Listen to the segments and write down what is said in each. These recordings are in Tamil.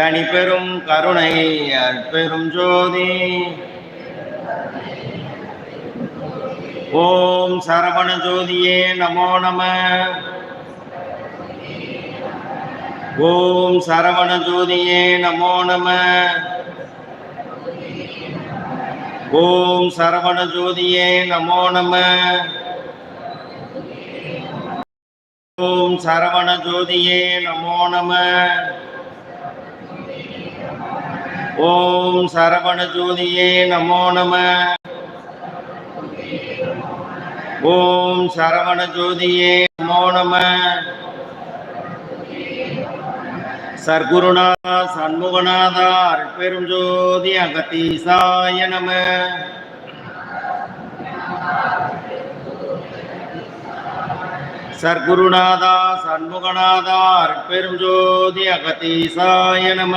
தனி பெரும் கருணை அற்பெரும் ஜோதி. ஓம் சரவண ஜோதியே நமோ நம. ஓம் சரவண ஜோதியே நமோ நம. ஓம் சரவண ஜோதியே நமோ நம. ஓம் சரவண ஜோதியே நமோ நம. ஓம் சரவண ஜோதியே நமோ நம. ஓம் சரவண ஜோதியே நமோ நம. சர்க்குருநாதா சண்முகநாதா அற்பெரும் ஜோதி அகத்தீசாய நம. சர்க்குருநாதா சண்முகநாதா அற்பெரும் ஜோதி அகத்தீசாய நம.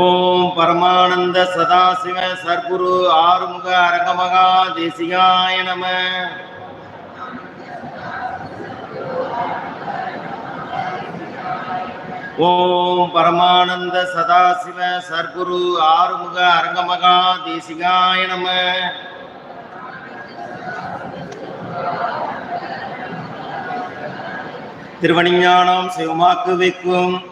ஓம் பரமானந்த சதாசிவ சர்க்குரு ஆறுமுக அரங்கமகா தேசிகாய நம. ஓம் பரமானந்த சதாசிவ சர்க்குரு ஆறுமுக அரங்கமகா தேசிகாய நம. திருவணிஞானம் சிவமாக்கு வைக்கும்.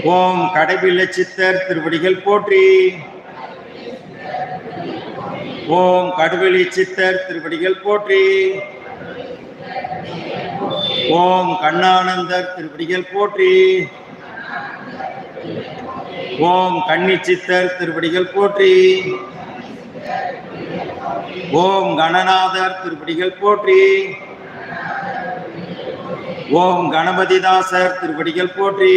ஓம் கடைபிள்ளை சித்தர் திருவடிகள் போற்றி. ஓம் கடுவெளி சித்தர் திருவடிகள் போற்றி. ஓம் கண்ணானந்தர் திருவடிகள் போற்றி. ஓம் கன்னி சித்தர் திருவடிகள் போற்றி. ஓம் கணநாதர் திருவடிகள் போற்றி. ஓம் கணபதிதாசர் திருவடிகள் போற்றி.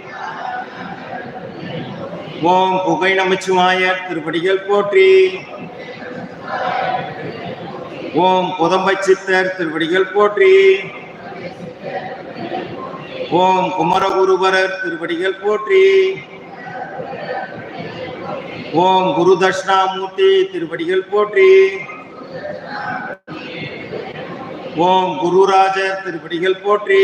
ஓம் புகை நமச்சிவாயர் திருப்படிகள் போற்றி. ஓம் புதம்பை சித்தர் திருவடிகள் போற்றி. ஓம் குமரகுருபரர் திருவடிகள் போற்றி. ஓம் குரு தட்சிணாமூர்த்தி திருவடிகள் போற்றி. ஓம் குருராஜர் திருவடிகள் போற்றி.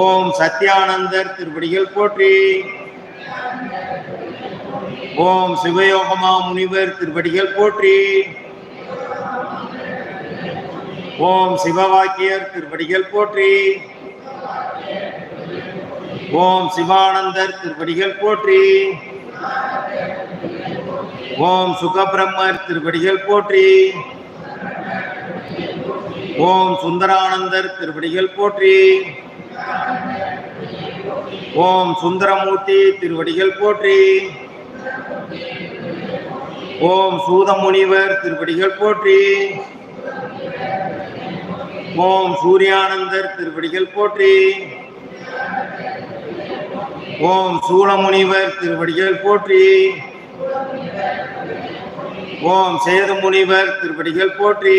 ஓம் சத்யானந்தர் திருப்படிகள் போற்றி. ஓம் சிவயோகமா முனிவர் திருப்படிகள் போற்றி. ஓம் சிவவாக்கியர் திருப்படிகள் போற்றி. ஓம் சிவானந்தர் திருப்படிகள் போற்றி. ஓம் சுகபிரம்மர் திருப்படிகள் போற்றி. ஓம் சுந்தரானந்தர் திருவடிகள் போற்றி. ஓம் சுந்தரமூர்த்தி திருவடிகள் போற்றி. ஓம் சூதமுனிவர் திருவடிகள் போற்றி. ஓம் சூர்யானந்தர் திருவடிகள் போற்றி. ஓம் சூளமுனிவர் திருவடிகள் போற்றி. ஓம் சேதுமுனிவர் திருவடிகள் போற்றி.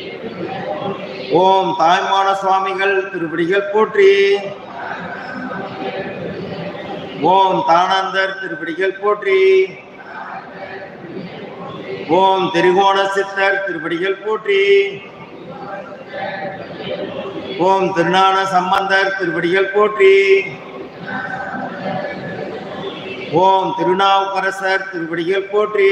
ஓம் தாய்மான சுவாமிகள் திருப்படிகள் போற்றி. ஓம் தானந்தர் திருப்படிகள் போற்றி. ஓம் திரிகோண சித்தர் திருப்படிகள் போற்றி. ஓம் திருநான சம்பந்தர் திருப்படிகள் போற்றி. ஓம் திருநாவுக்கரசர் திருப்படிகள் போற்றி.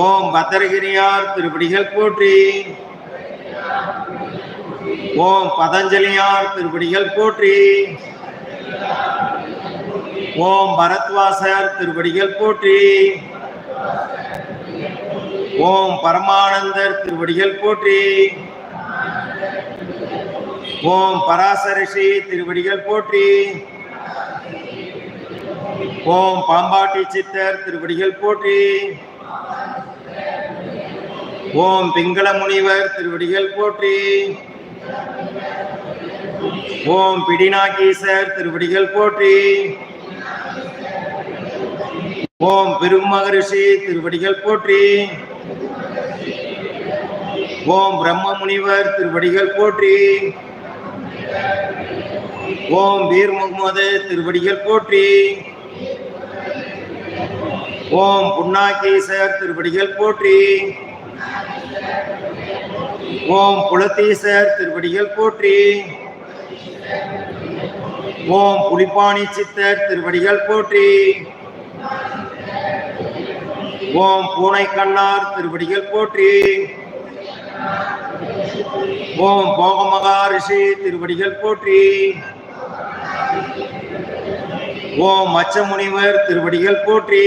ஓம் பத்திரகிரியார் திருப்படிகள் போற்றி. ஓம் பதஞ்சலியார் திருப்படிகள் போற்றி. ஓம் பரத்வாசர் திருப்படிகள் போற்றி. ஓம் பரமானந்தர் திருவடிகள் போற்றி. ஓம் பராசரிஷி திருவடிகள் போற்றி. ஓம் பாம்பாட்டி சித்தர் திருவடிகள் போற்றி. ஓம் பிங்கள முனிவர் திருவடிகள் போற்றி. ஓம் பிடிநாகீசர் திருவடிகள் போற்றி. ஓம் பெருமகரிஷி திருவடிகள் போற்றி. ஓம் பிரம்ம முனிவர் திருவடிகள் போற்றி. ஓம் வீர் முகமது திருவடிகள் போற்றி. ஓம் புன்னாகீசர் திருவடிகள் போற்றி. ஓம் புலத்தீசர் திருவடிகள் போற்றி. ஓம் புலிப்பாணி சித்தர் திருவடிகள் போற்றி. ஓம் பூனை கண்ணார் திருவடிகள் போற்றி. ஓம் போகமகா ரிஷி திருவடிகள் போற்றி. ஓம் மச்சமுனிவர் திருவடிகள் போற்றி.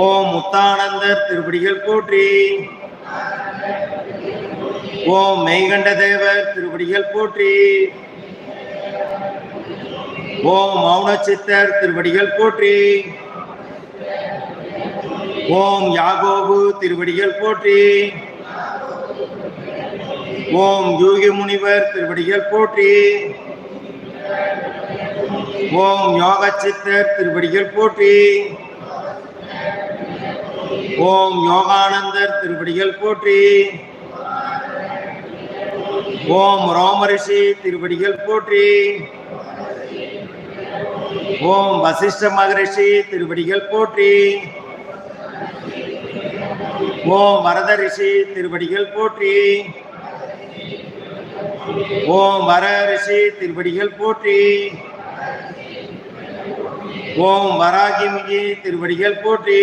ஓம் முத்தானந்தர் திருப்படிகள் போற்றி. ஓம் மெய்கண்ட தேவர் திருப்படிகள் போற்றி. ஓம் மௌனச்சித்தர் சித்தர் போற்றி. ஓம் யாகோபு திருவடிகள் போற்றி. ஓம் யோகி முனிவர் திருவடிகள் போற்றி. ஓம் யோக சித்தர் திருவடிகள் போற்றி. ஓம் யோகானந்தர் திருப்படிகள் போற்றி. ஓம் ரோமரிஷி திருப்படிகள் போற்றி. ஓம் வசிஷ்ட மகரிஷி திருப்படிகள் போற்றி. ஓம் வரத ரிஷி திருப்படிகள் போற்றி. ஓம் வர ரிஷி திருப்படிகள் போற்றி. ஓம் வராகிமிகி திருப்படிகள் போற்றி.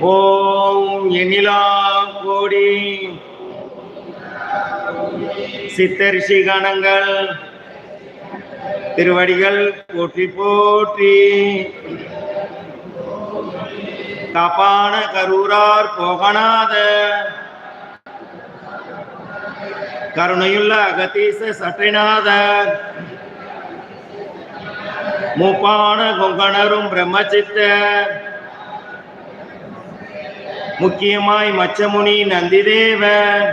ஓம் எனிலா கோடி. சித்தரிஷி கணங்கள் திருவடிகள் போற்றி போற்றி. காப்பான கரூரார் போகநாத. கருணையுள்ள அகதீச சட்டைநாதர் மூப்பான கொங்கணரும் பிரம்மசித்த முக்கியமாய் மச்சமுனி நந்திதேவர்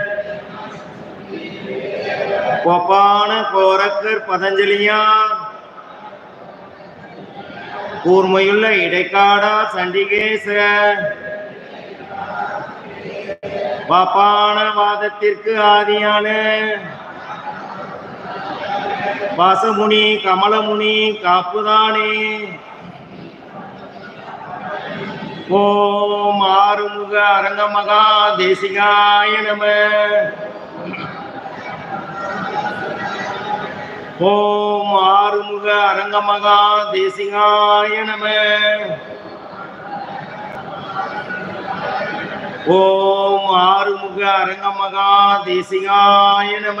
கோப்பான கோரக்கர் பதஞ்சலியா. கூர்மையுள்ள இடைக்காடா சண்டிகேச பாப்பான வாதத்திற்கு ஆதியான. வாசமுனி கமலமுனி காப்புதானே. ஓம் ஆறுமுக அரங்க மகா தேசிகாய நம. ஓம் ஆறுமுக அரங்க மகா தேசிகாய நம. ஓம் ஆறுமுக அரங்க மகா தேசிகாய நம.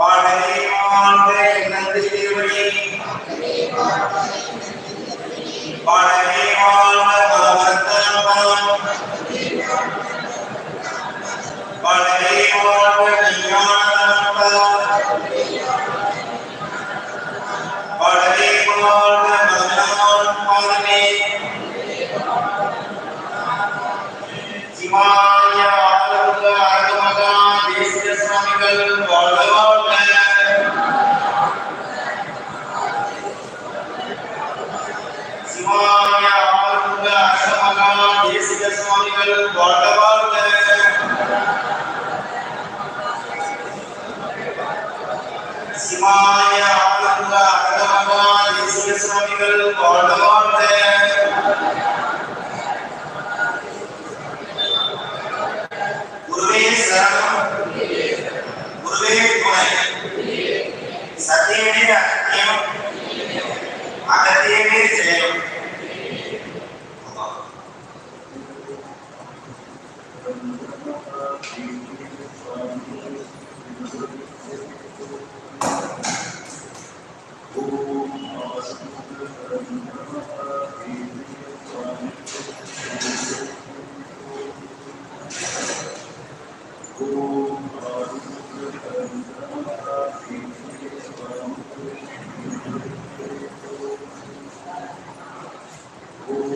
வாழ்வே சிவாய ஆனந்த அகதமகான் தேசிக சுவாமிகள் வாழ்க வாழ்க குருவே சரணம். Oh,